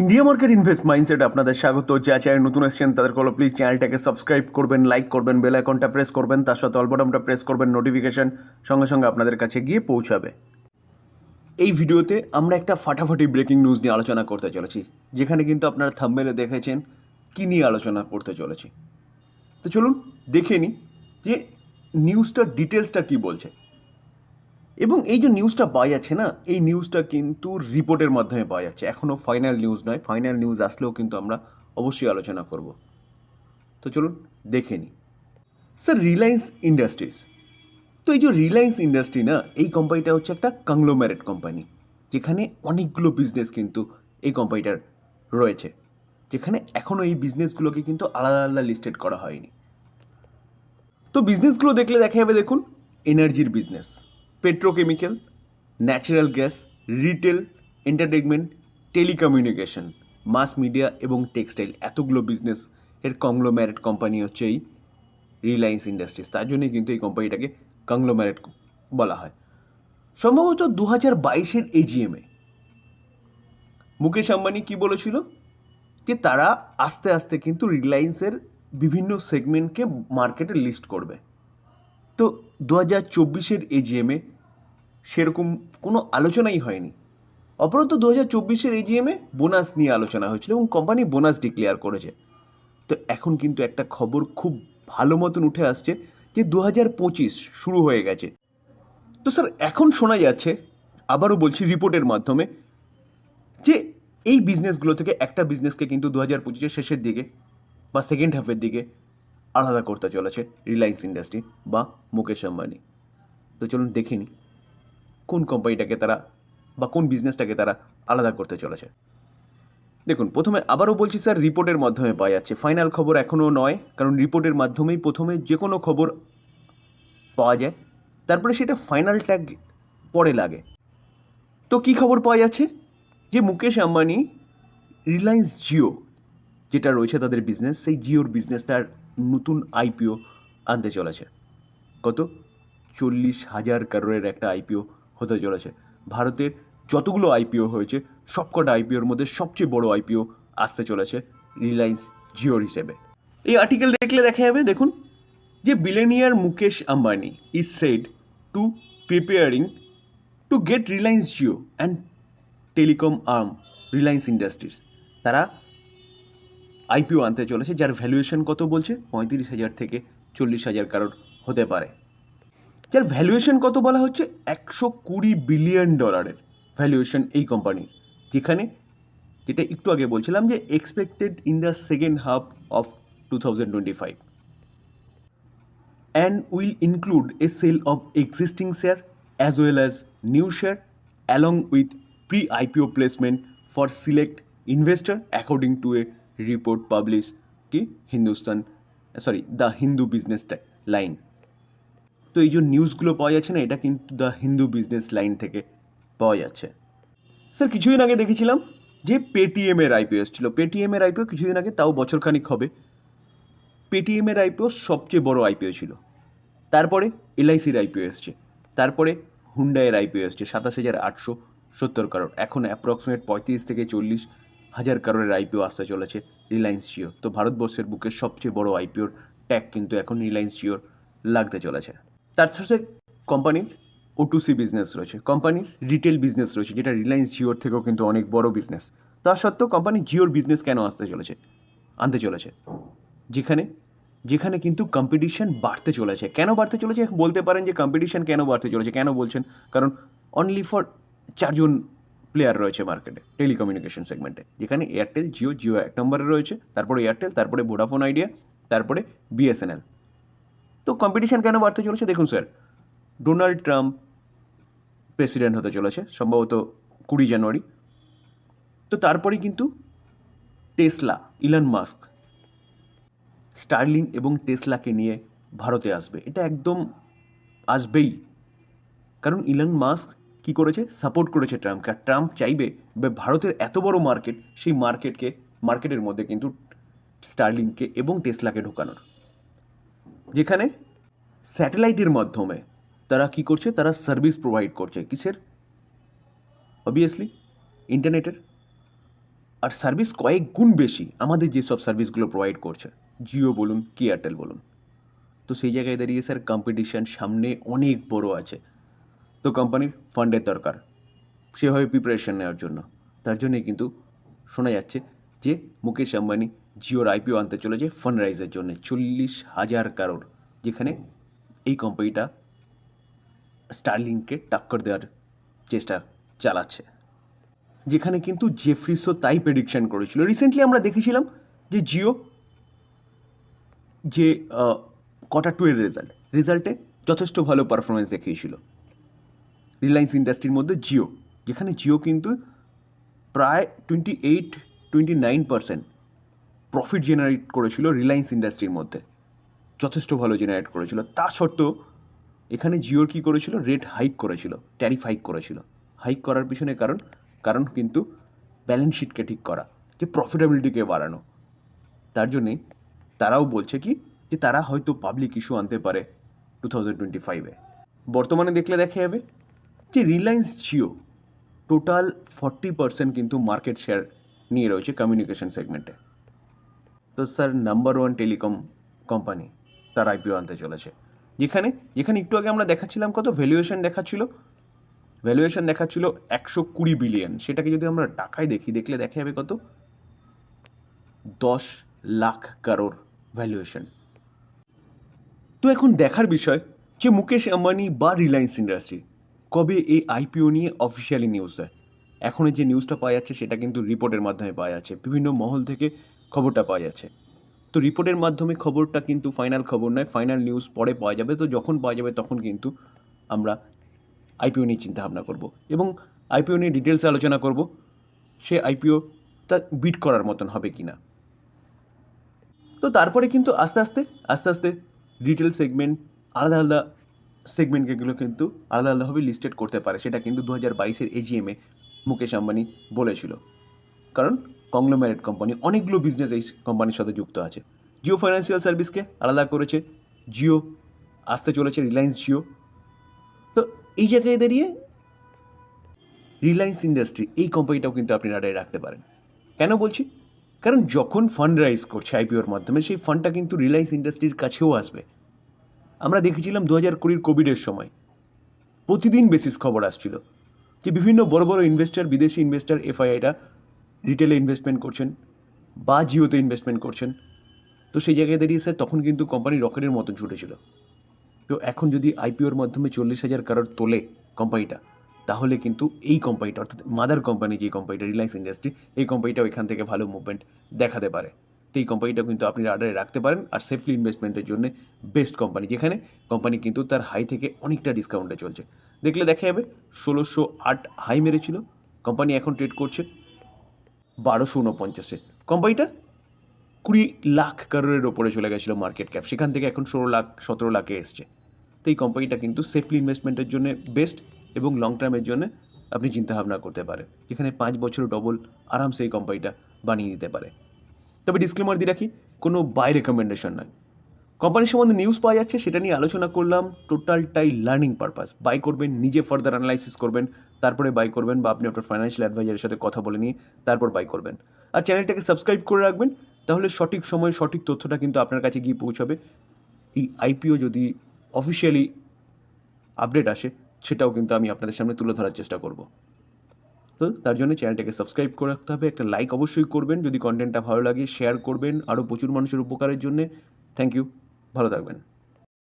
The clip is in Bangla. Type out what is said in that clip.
ইন্ডিয়া মার্কেট ইনভেস্ট মাইন্ডসেট আপনাদের স্বাগত। যা চ্যানেল নতুন এসেছেন তাদের কল প্লিজ চ্যানেলটাকে সাবস্ক্রাইব করবেন লাইক করবেন বেল আইকনটা প্রেস করবেন, তার সাথে অলবটমটা প্রেস করবেন নোটিফিকেশান সঙ্গে সঙ্গে আপনাদের কাছে গিয়ে পৌঁছাবে। এই ভিডিওতে আমরা একটা ফাটাফাটি ব্রেকিং নিউজ নিয়ে আলোচনা করতে চলেছি, যেখানে কিন্তু আপনারা থাম্বেলে দেখেছেন কী নিয়ে আলোচনা করতে চলেছি। তো চলুন, দেখে নিই যে নিউজটার ডিটেলসটা কী বলছে। এবং এই যে নিউজটা পাওয়া যাচ্ছে না, এই নিউজটা কিন্তু রিপোর্টের মাধ্যমে পাওয়া যাচ্ছে এখনও ফাইনাল নিউজ নয় ফাইনাল নিউজ আসলেও কিন্তু আমরা অবশ্যই আলোচনা করব। তো চলুন দেখে নিই। স্যার রিলায়েন্স ইন্ডাস্ট্রিজ তো এই যে রিলায়েন্স ইন্ডাস্ট্রি না, এই কোম্পানিটা হচ্ছে একটা কংলোম্যারেট কোম্পানি যেখানে অনেকগুলো বিজনেস কিন্তু এই কোম্পানিটার রয়েছে, যেখানে এখনও এই বিজনেসগুলোকে কিন্তু আলাদা আলাদা লিস্টেড করা হয়নি। তো বিজনেসগুলো দেখলে দেখা যাবে, দেখুন এনার্জির business petrochemical natural gas retail entertainment telecommunication mass media এবং টেক্সটাইল এতগুলো বিজনেস এর কংলোম্যারেট কোম্পানি হচ্ছে এই রিলায়েন্স ইন্ডাস্ট্রিজ তার জন্যই কিন্তু এই কোম্পানিটাকে কংলোম্যারেট বলা হয়। সম্ভবত দু হাজার বাইশের এজিএমে মুকেশ আম্বানি কি বলেছিল? যে তারা আস্তে আস্তে কিন্তু রিলায়েন্সের বিভিন্ন সেগমেন্টকে মার্কেটে লিস্ট করবে। তো দু হাজার চব্বিশের এজিএমে সেরকম কোনো আলোচনাই হয়নি। অপরন্ত দু হাজার চব্বিশের এজিএমে বোনাস নিয়ে আলোচনা হয়েছিল এবং কোম্পানি বোনাস ডিক্লেয়ার করেছে। তো এখন কিন্তু একটা খবর খুব ভালো মতন উঠে আসছে যে দু হাজার পঁচিশ শুরু হয়ে গেছে। তো স্যার, এখন শোনা যাচ্ছে, আবারও বলছি রিপোর্টের মাধ্যমে, যে এই বিজনেসগুলো থেকে একটা বিজনেসকে কিন্তু দু হাজার পঁচিশের শেষের দিকে বা সেকেন্ড হাফের দিকে আলাদা করতে চলেছে রিলায়েন্স ইন্ডাস্ট্রি বা মুকেশ আম্বানি। তো চলুন দেখিনি কোন কোম্পানিটাকে তারা বা কোন বিজনেসটাকে তারা আলাদা করতে চলেছে। দেখুন, প্রথমে আবারও বলছি স্যার রিপোর্টের মাধ্যমে পাওয়া যাচ্ছে। ফাইনাল খবর এখনও নয়, কারণ রিপোর্টের মাধ্যমেই প্রথমে যে কোনো খবর পাওয়া যায়। তারপরে সেটা ফাইনাল ট্যাগ পরে লাগে। তো কী খবর পাওয়া যাচ্ছে? যে মুকেশ আম্বানি রিলায়েন্স জিও যেটা রয়েছে তাদের বিজনেস সেই জিওর বিজনেসটার নতুন আইপিও আনতে চলেছে। কত? চল্লিশ হাজার কারোরের একটা আইপিও হতে চলেছে। ভারতের যতগুলো আইপিও হয়েছে, সবকটা আইপিওর মধ্যে সবচেয়ে বড় আইপিও আসতে চলেছে রিলায়েন্স জিওর হিসেবে। এই আর্টিকেল দেখলে দেখা যাবে, দেখুন, যে billionaire Mukesh Ambani is said to preparing to get Reliance Jio and telecom arm Reliance industries তারা আইপিও আনতে চলেছে, যার ভ্যালুয়েশন কত বলছে? পঁয়ত্রিশ হাজার থেকে চল্লিশ হাজার কারোর হতে পারে। যার ভ্যালুয়েশন কত বলা হচ্ছে? একশো কুড়ি বিলিয়ন ডলারের ভ্যালুয়েশন এই কোম্পানির যেখানে, যেটা একটু আগে বলছিলাম যে expected in the second half of two thousand twenty five and will include a sale of existing share as well as new share along with pre IPO placement for select investor according to a report publish কি Hindustan sorry the Hindu business line তো এই যে নিউজগুলো পাওয়া যাচ্ছে না, এটা কিন্তু দ্য হিন্দু বিজনেস লাইন থেকে পাওয়া যাচ্ছে। স্যার কিছুদিন আগে দেখেছিলাম যে পেটিএমের আইপিও এসেছিল। পেটিএমের আইপিও কিছুদিন আগে, তাও বছরখানিক হবে। পেটিএমের আইপিও সবচেয়ে বড় আইপিও ছিল। তারপরে এলআইসির আইপিও এসছে। তারপরে হুন্ডাইয়ের আইপিও এসছে, সাতাশ হাজার আটশো সত্তর কারোর এখন অ্যাপ্রক্সিমেট পঁয়ত্রিশ থেকে চল্লিশ হাজার কারোরের আইপিও আসতে চলেছে রিলায়েন্স জিও তো ভারতবর্ষের বুকে সবচেয়ে বড় আইপিওর ট্যাগ কিন্তু এখন রিলায়েন্স জিওর লাগতে চলেছে। তার সাথে কোম্পানির ও বিজনেস রয়েছে, কোম্পানির রিটেল বিজনেস রয়েছে, যেটা রিলায়েন্স জিওর থেকেও কিন্তু অনেক বড় বিজনেস তা সত্ত্বেও কোম্পানি জিওর বিজনেস কেন আসতে চলেছে? আনতে চলেছে। যেখানে যেখানে কিন্তু কম্পিটিশন বাড়তে চলেছে। কেন বাড়তে চলেছে? বলতে পারেন যে কম্পিটিশন কেন বাড়তে চলেছে? কেন বলছেন? কারণ অনলি ফর চারজন প্লেয়ার রয়েছে মার্কেটে টেলিকমিউনিকেশন সেগমেন্টে যেখানে এয়ারটেল জিও জিও এক নম্বরে রয়েছে, তারপরে এয়ারটেল তারপরে ভোডাফোন আইডিয়া তারপরে বিএসএনএল তো কম্পিটিশন কেন বাড়তে চলেছে? দেখুন স্যার ডোনাল্ড ট্রাম্প প্রেসিডেন্ট হতে চলেছে, সম্ভবত কুড়ি জানুয়ারি। তো তারপরেই কিন্তু টেসলা ইলন মাস্ক স্টার্লিং এবং টেসলাকে নিয়ে ভারতে আসবে। এটা একদম আসবেই। কারণ ইলন মাস্ক কী করেছে? সাপোর্ট করেছে ট্রাম্পকে আর ট্রাম্প চাইবে ভারতের এত বড় মার্কেট সেই মার্কেটকে মার্কেটের মধ্যে কিন্তু স্টার্লিংকে এবং টেসলাকে ঢোকানোর। যেখানে স্যাটেলাইটের মাধ্যমে তারা কি করছে? তারা সার্ভিস প্রোভাইড করছে। কিসের? অবভিয়াসলি ইন্টারনেটের আর সার্ভিস কয়েক গুণ বেশি আমাদের যেসব সার্ভিসগুলো প্রোভাইড করছে। জিও বলুন কি এয়ারটেল বলুন। তো সেই জায়গায় দাঁড়িয়ে স্যার কম্পিটিশান সামনে অনেক বড় আছে। তো কোম্পানির ফান্ডের দরকার। সেভাবে প্রিপারেশন নেওয়ার জন্য। তার জন্যে কিন্তু শোনা যাচ্ছে যে মুকেশ আম্বানি জিওর আইপিও আনতে চলেছে ফান্ড রাইজের জন্য চল্লিশ হাজার কারোর, যেখানে এই কোম্পানিটা স্টারলিংকে টাক্কর দেওয়ার চেষ্টা চালাচ্ছে। যেখানে কিন্তু জেফ্রিসও তাই প্রেডিকশন করেছিল। রিসেন্টলি আমরা দেখেছিলাম যে জিও যে কটা টু এর রেজাল্ট রেজাল্টে যথেষ্ট ভালো পারফরমেন্স দেখিয়েছিল। রিলায়েন্স ইন্ডাস্ট্রির মধ্যে জিও যেখানে জিও কিন্তু প্রায় twenty eight twenty nine percent profit generate করেছিল রিলায়েন্স ইন্ডাস্ট্রির মধ্যে। যথেষ্ট ভালো জেনারেট করেছিল। তা সত্ত্বেও এখানে জিওর কী করেছিল? রেট হাইক করেছিল ট্যারিফ হাইক করেছিল। হাইক করার পিছনে কারণ কারণ কিন্তু ব্যালেন্স শিটকে ঠিক করা, যে প্রফিটেবিলিটিকে বাড়ানো। তার জন্যেই তারাও বলছে কি, যে তারা হয়তো পাবলিক ইস্যু আনতে পারে টু থাউজেন্ড টোয়েন্টি ফাইভে বর্তমানে দেখলে দেখা যাবে যে Reliance Jio total forty percent কিন্তু মার্কেট শেয়ার নিয়ে রয়েছে কমিউনিকেশন সেগমেন্টে তো sir number one telecom company তার আইপিও আনতে চলেছে। যেখানে যেখানে একটু আগে আমরা দেখাচ্ছিলাম কত? ভ্যালুয়েশন দেখাচ্ছিল। ভ্যালুয়েশন দেখাচ্ছিল একশো কুড়ি বিলিয়ন সেটাকে যদি আমরা টাকায় দেখি, দেখলে দেখা যাবে কত? দশ লাখ কারোর ভ্যালুয়েশন তো এখন দেখার বিষয় যে মুকেশ আম্বানি বা রিলায়েন্স ইন্ডাস্ট্রি কবে এই আইপিও নিয়ে অফিসিয়ালি নিউজ দেয়। এখন যে নিউজটা পাওয়া যাচ্ছে, সেটা কিন্তু রিপোর্টের মাধ্যমে পাওয়া যাচ্ছে। বিভিন্ন মহল থেকে খবরটা পাওয়া যাচ্ছে। তো রিপোর্টের মাধ্যমে খবরটা কিন্তু ফাইনাল খবর নয় ফাইনাল নিউজ পরে পাওয়া যাবে। তো যখন পাওয়া যাবে তখন কিন্তু আমরা আইপিও নিয়ে চিন্তাভাবনা করব এবং আইপিও নিয়ে ডিটেলস আলোচনা করব সে আইপিও তা বিট করার মতন হবে কি না তো তারপরে কিন্তু আস্তে আস্তে আস্তে আস্তে রিটেল সেগমেন্ট আলাদা আলাদা সেগমেন্টগুলো কিন্তু আলাদা আলাদাভাবে লিস্টেড করতে পারে। সেটা কিন্তু দু হাজার বাইশের এজিএমে মুকেশ আম্বানি বলেছিল। কারণ কংগ্লোম্যারেট কোম্পানি, অনেকগুলো বিজনেস এই কোম্পানির সাথে যুক্ত আছে। জিও ফাইন্যান্সিয়াল সার্ভিসকে আলাদা করেছে জিও আসতে চলেছে রিলায়েন্স জিও তো এই জায়গায় দাঁড়িয়ে রিলায়েন্স ইন্ডাস্ট্রি এই কোম্পানিটাও কিন্তু আপনি রাডারে রাখতে পারেন। কেন বলছি? কারণ যখন ফান্ড রাইজ করছে আইপিওর মাধ্যমে, সেই ফান্ডটা কিন্তু রিলায়েন্স ইন্ডাস্ট্রির কাছেও আসবে। আমরা দেখেছিলাম দু হাজার কুড়ির কোভিডের সময়, প্রতিদিন বেসিস খবর আসছিল যে বিভিন্ন বড় বড় ইনভেস্টার বিদেশি ইনভেস্টার এফআইআইটা রিটেলে ইনভেস্টমেন্ট করছেন বা জিওতে ইনভেস্টমেন্ট করছেন, তো সেই জায়গায় দাঁড়িয়ে স্যার তখন কিন্তু কোম্পানি রকেটের মতন ছুটেছিল। তো এখন যদি আইপিওর মাধ্যমে চল্লিশ হাজার কারোর তোলে কোম্পানিটা তাহলে কিন্তু এই কোম্পানিটা অর্থাৎ মাদার কোম্পানি যে কোম্পানিটা রিলায়েন্স ইন্ডাস্ট্রি এই কোম্পানিটাও এখান থেকে ভালো মুভমেন্ট দেখাতে পারে। তো এই কোম্পানিটাও কিন্তু আপনি রাডারে রাখতে পারেন আর সেফলি ইনভেস্টমেন্টের জন্য বেস্ট কোম্পানি যেখানে কোম্পানি কিন্তু তার হাই থেকে অনেকটা ডিসকাউন্টে চলছে। দেখলে দেখা যাবে ষোলোশো আট হাই মেরেছিল কোম্পানি এখন ট্রেড করছে। বারোশো উনপঞ্চাশে। কোম্পানিটা কুড়ি লাখ কারোরের ওপরে চলে গেছিল মার্কেট ক্যাপ সেখান থেকে এখন ষোলো লাখ, সতেরো লাখে এসছে। তো এই কোম্পানিটা কিন্তু সেফলি ইনভেস্টমেন্টের জন্য বেস্ট এবং লং টার্মের জন্য আপনি চিন্তাভাবনা করতে পারেন। যেখানে পাঁচ বছর ডবল আরামসে এই কোম্পানিটা বানিয়ে দিতে পারে। তবে ডিসক্লেমার দিয়ে রাখি, কোনো বাই রেকমেন্ডেশন নয়। কোম্পানির সম্বন্ধে নিউজ পাওয়া যাচ্ছে, সেটা নিয়ে আলোচনা করলাম। টোটালটাই লার্নিং পারপাস বাই করবেন, নিজে ফার্দার অ্যানালাইসিস করবেন। তারপরে বাই করবেন বা আপনি আপনার ফাইন্যান্সিয়াল অ্যাডভাইজারের সাথে কথা বলে নিয়ে তারপর বাই করবেন। আর চ্যানেলটাকে সাবস্ক্রাইব করে রাখবেন, তাহলে সঠিক সময়ে সঠিক তথ্যটা কিন্তু আপনার কাছে গিয়ে পৌঁছাবে। এই আইপিও যদি অফিসিয়ালি আপডেট আসে, সেটাও কিন্তু আমি আপনাদের সামনে তুলে ধরার চেষ্টা করব। তো তার জন্য চ্যানেলটাকে সাবস্ক্রাইব করে রাখতে হবে, একটা লাইক অবশ্যই করবেন, যদি কন্টেন্টটা ভালো লাগে শেয়ার করবেন আরও প্রচুর মানুষের উপকারের জন্য। থ্যাংক ইউ ভালো থাকবেন।